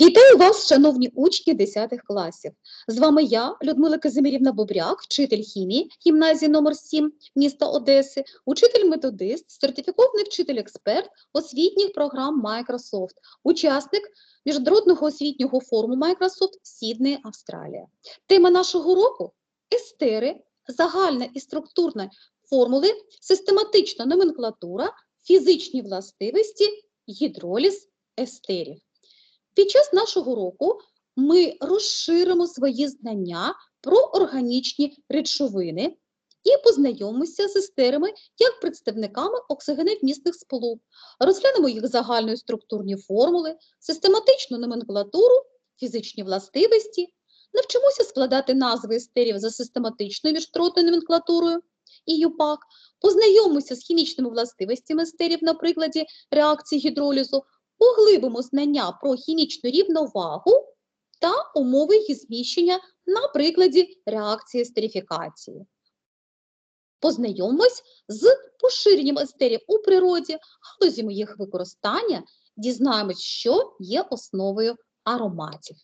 Вітаю вас, шановні учні 10 класів. З вами я, Людмила Казимирівна Бобряк, вчитель хімії гімназії номер 7 міста Одеси, учитель-методист, сертифікований вчитель-експерт освітніх програм Microsoft, учасник міжнародного освітнього форуму Microsoft Сіднey, Австралія. Тема нашого року естери, загальна і структурна формули, систематична номенклатура, фізичні властивості, гідроліз естерів. Під час нашого року ми розширимо свої знання про органічні речовини і познайомимося з естерами як представниками оксигеневмісних сполук, розглянемо їх загальної структурні формули, систематичну номенклатуру, фізичні властивості, навчимося складати назви естерів за систематичною міжтротною номенклатурою і ЮПАК, познайомимося з хімічними властивостями естерів на прикладі реакції гідролізу, поглибимо знання про хімічну рівновагу та умови її зміщення на прикладі реакції естерифікації. Познайомимось з поширенням естерів у природі, галузями їх використання, дізнаємось, що є основою ароматів.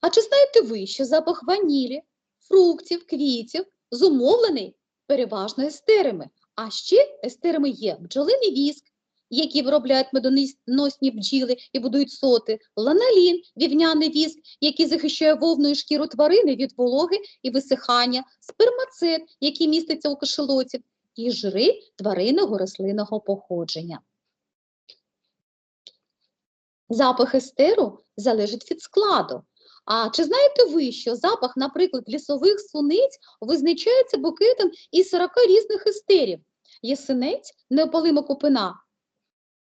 А чи знаєте ви, що запах ванілі, фруктів, квітів зумовлений переважно естерами, а ще естерами є бджолиний віск, які виробляють медоносні бджіли і будують соти, ланалін, вівняний віск, який захищає вовну і шкіру тварини від вологи і висихання, спермацет, який міститься у кашелоті, і жири тваринного рослинного походження. Запах естеру залежить від складу. А чи знаєте ви, що запах, наприклад, лісових суниць визначається букетом із 40 різних естерів? Єсенець, неопалима купина,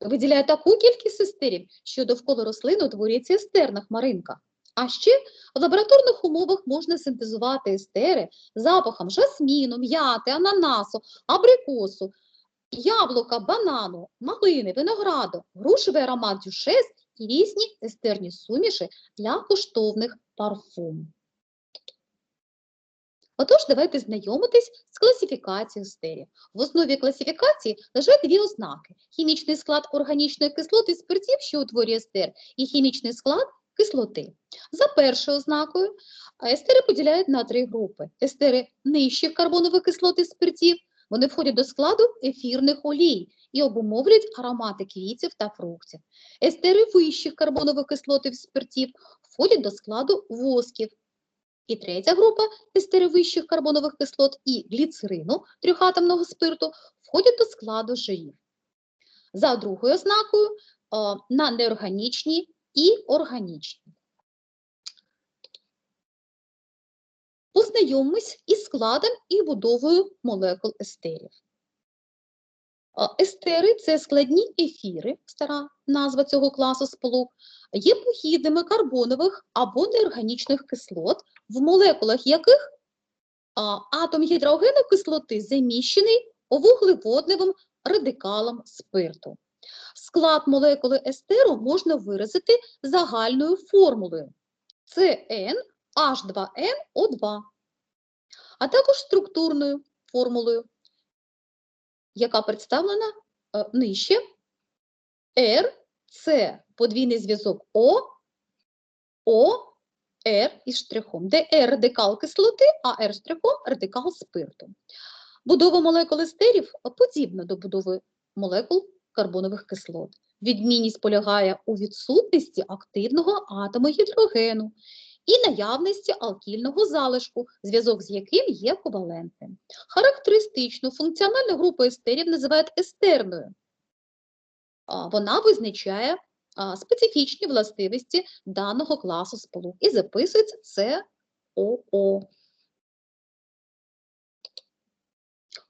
виділяє таку кількість естерів, що довкола рослин утворюється естерна хмаринка. А ще в лабораторних умовах можна синтезувати естери запахом жасміну, м'яти, ананасу, абрикосу, яблука, банану, малини, винограду, грушевий аромат дюшес і різні естерні суміші для коштовних парфум. Отож, давайте знайомитись з класифікацією естерів. В основі класифікації лежать дві ознаки: хімічний склад органічної кислоти спиртів, що утворює естер, і хімічний склад кислоти. За першою ознакою естери поділяють на три групи: естери нижчих карбонових кислот і спиртів, вони входять до складу ефірних олій і обумовлюють аромати квітів та фруктів. Естери вищих карбонових кислот і спиртів входять до складу восків. І третя група естеревищих карбонових кислот і гліцерину трьохатомного спирту входять до складу жирів. За другою ознакою на неорганічні і органічні. Познайомимось із складом і будовою молекул естерів. Естери це складні ефіри, стара назва цього класу сполук, є похідними карбонових або неорганічних кислот, в молекулах яких атом гідрогену кислоти заміщений вуглеводневим радикалом спирту. Склад молекули естеру можна виразити загальною формулою CN H2NO2, а також структурною формулою, яка представлена е, нижче R, це подвійний зв'язок О, О, Р із штрихом, де Р радикал кислоти, а Р штрихом радикал спирту. Будова молекул естерів подібна до будови молекул карбонових кислот. Відмінність полягає у відсутності активного атому гідрогену і наявності алкільного залишку, зв'язок з яким є ковалентним. Характеристичну функціональну групу естерів називають естерною. Вона визначає специфічні властивості даного класу сполук і записується СОО.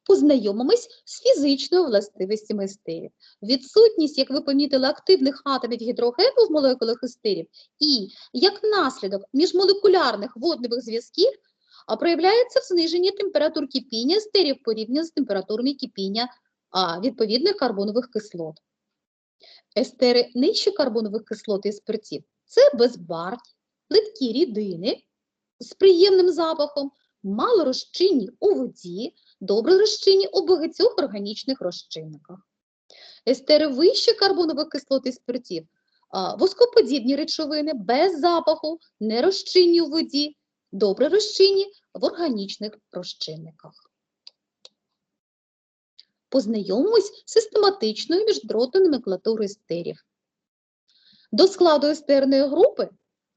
Познайомимось з фізичною властивостями естерів. Відсутність, як ви помітили, активних атомів гідрогену в молекулах естерів і, як наслідок міжмолекулярних водневих зв'язків, проявляється в зниженні температур кипіння естерів порівняно з температурами кипіння відповідних карбонових кислот. Естери нижче карбонових кислот і спиртів це безбарвні, плиткі рідини з приємним запахом, малорозчинні у воді, добре розчинні у багатьох органічних розчинниках. Естери вище карбонових кислот і спиртів воскоподібні речовини без запаху, не розчинні у воді, добре розчинні в органічних розчинниках. Познайомимось з систематичною міждротною номенклатурою естерів. До складу естерної групи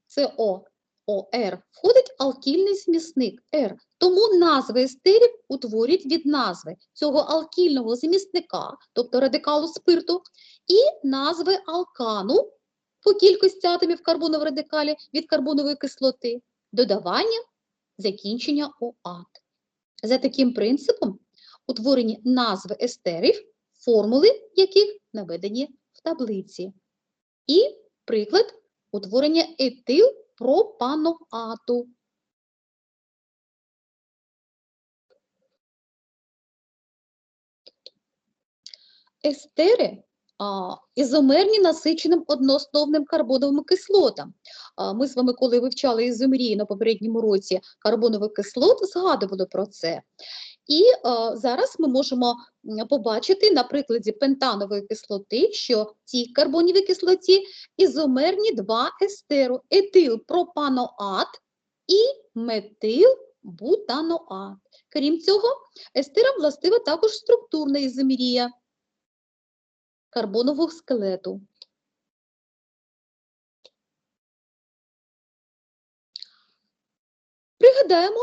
СО ОР входить алкільний змісник Р, тому назви естерів утворюють від назви цього алкільного змісника, тобто радикалу спирту, і назви алкану по кількості атомів карбону в радикалі від карбонової кислоти, додавання закінчення ОАТ. За таким принципом утворені назви естерів, формули яких наведені в таблиці. І приклад утворення етилпропаноату. Естери ізомерні насиченим одноосновним карбоновим кислотам. Ми з вами, коли вивчали ізомерії на попередньому році карбонових кислот, згадували про це. І а, зараз ми можемо побачити на прикладі пентанової кислоти, що цій карбонівій кислоті ізомерні два естеру – етилпропаноат і метилбутаноат. Крім цього, естерам властива також структурна ізомерія карбонового скелету. Пригадаємо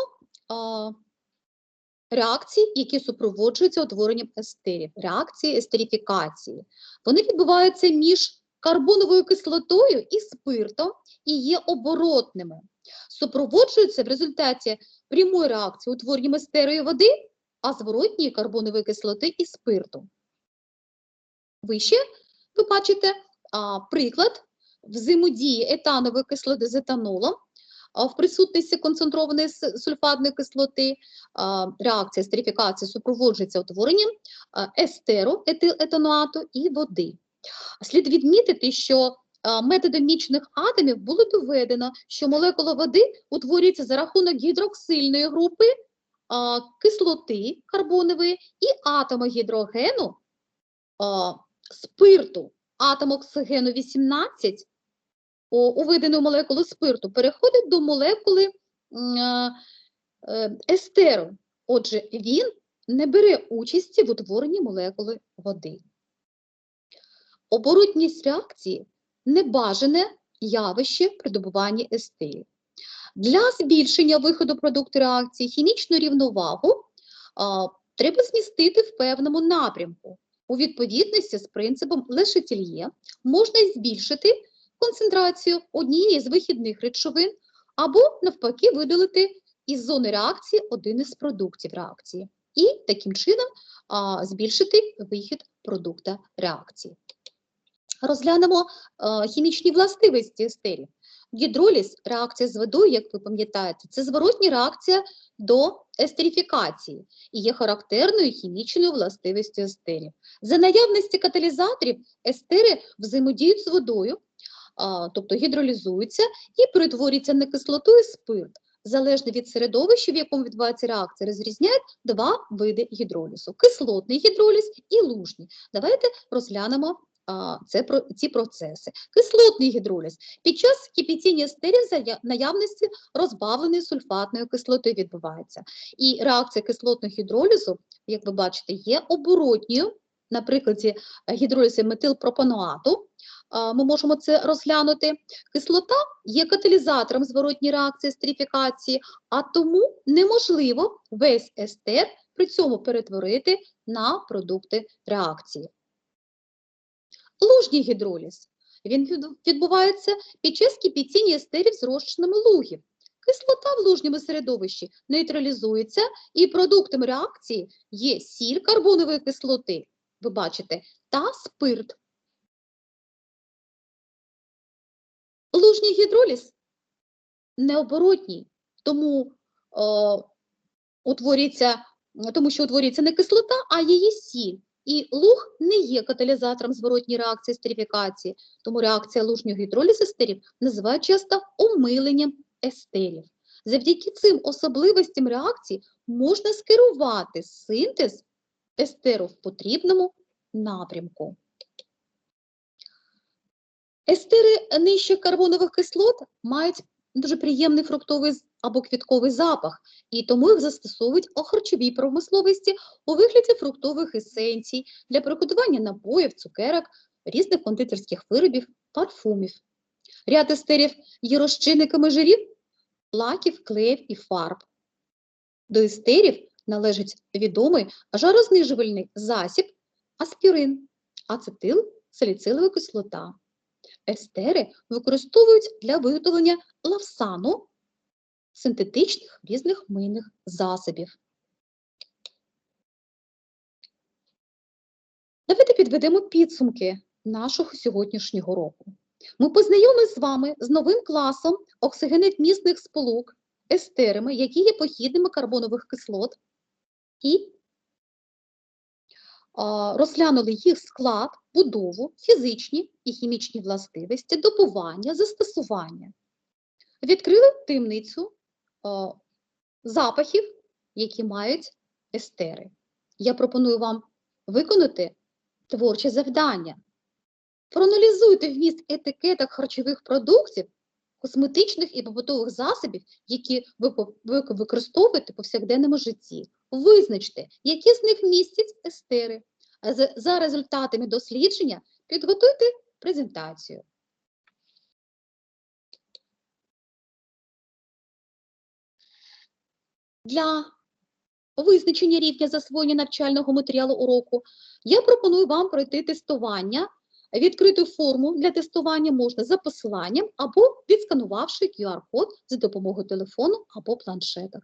реакції, які супроводжуються утворенням естерів, реакції естерифікації. Вони відбуваються між карбоновою кислотою і спиртом і є оборотними. Супроводжуються в результаті прямої реакції утворенням естерої води, а зворотньої карбонової кислоти і спирту. Вище ви бачите а, приклад взаємодії етанової кислоти з етанолом в присутності концентрованої сульфатної кислоти. Реакція стерифікації супроводжується утворенням естеру етилетануату і води. Слід відмітити, що методом мічних атомів було доведено, що молекула води утворюється за рахунок гідроксильної групи кислоти карбонової і атома гідрогену спирту, атом оксигену 18 о, у видану молекулу спирту переходить до молекули е, е, естеру. Отже, він не бере участі в утворенні молекули води. Оборотність реакції небажане явище при добуванні естерів. Для збільшення виходу продукту реакції хімічну рівновагу а, треба змістити в певному напрямку. У відповідності з принципом Лешетільє можна збільшити концентрацію однієї з вихідних речовин або, навпаки, видалити із зони реакції один із продуктів реакції. І таким чином а, збільшити вихід продукта реакції. Розглянемо а, хімічні властивості естерів. Гідроліз, реакція з водою, як ви пам'ятаєте, це зворотня реакція до естерифікації і є характерною хімічною властивістю естерів. За наявності каталізаторів естери взаємодіють з водою, тобто гідролізуються і перетворюються на кислоту і спирт. Залежно від середовища, в якому відбувається реакція, розрізняють два види гідролізу: кислотний гідроліз і лужний. Давайте розглянемо це, про- ці процеси. Кислотний гідроліз. Під час кипятіння естерів за наявності розбавленої сульфатної кислоти відбувається. І реакція кислотного гідролізу, як ви бачите, є оборотньою. На прикладі е, гідролізу метилпропаноату ми можемо це розглянути. Кислота є каталізатором зворотньої реакції естерифікації, а тому неможливо весь естер при цьому перетворити на продукти реакції. Лужній гідроліз. Він відбувається під час кипятіння естерів з розчинами лугів. Кислота в лужньому середовищі нейтралізується, і продуктом реакції є сіль карбонової кислоти, ви бачите, та спирт. Лужній гідроліз необоротній, тому, о, утворюється, тому що утворюється не кислота, а її сіль. І луг не є каталізатором зворотньої реакції естерифікації, тому реакція лужнього гідролізу естерів називають часто омиленням естерів. Завдяки цим особливостям реакції можна скерувати синтез естеру в потрібному напрямку. Естери нижчих карбонових кислот мають дуже приємний фруктовий або квітковий запах, і тому їх застосовують у харчовій промисловості у вигляді фруктових есенцій для приготування напоїв, цукерок, різних кондитерських виробів, парфумів. Ряд естерів є розчинниками жирів, лаків, клеїв і фарб. До естерів належить відомий жарознижувальний засіб аспірин, ацетил, саліцилова кислота. Естери використовують для виготовлення лавсану, синтетичних різних мийних засобів. Давайте підведемо підсумки нашого сьогоднішнього року. Ми познайомилися з вами з новим класом оксигеновмісних сполук, естерами, які є похідними карбонових кислот, і розглянули їх склад, будову, фізичні і хімічні властивості, добування, застосування. Відкрили таємницю запахів, які мають естери. Я пропоную вам виконати творче завдання. Проаналізуйте вміст етикеток харчових продуктів, косметичних і побутових засобів, які ви по- використовуєте в повсякденному житті. Визначте, які з них містять естери. За результатами дослідження підготуйте презентацію. Для визначення рівня засвоєння навчального матеріалу уроку я пропоную вам пройти тестування. Відкриту форму для тестування можна за посиланням або відсканувавши QR-код за допомогою телефону або планшета.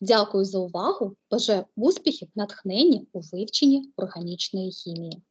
Дякую за увагу. Бажаю успіхів, натхнення у вивченні органічної хімії.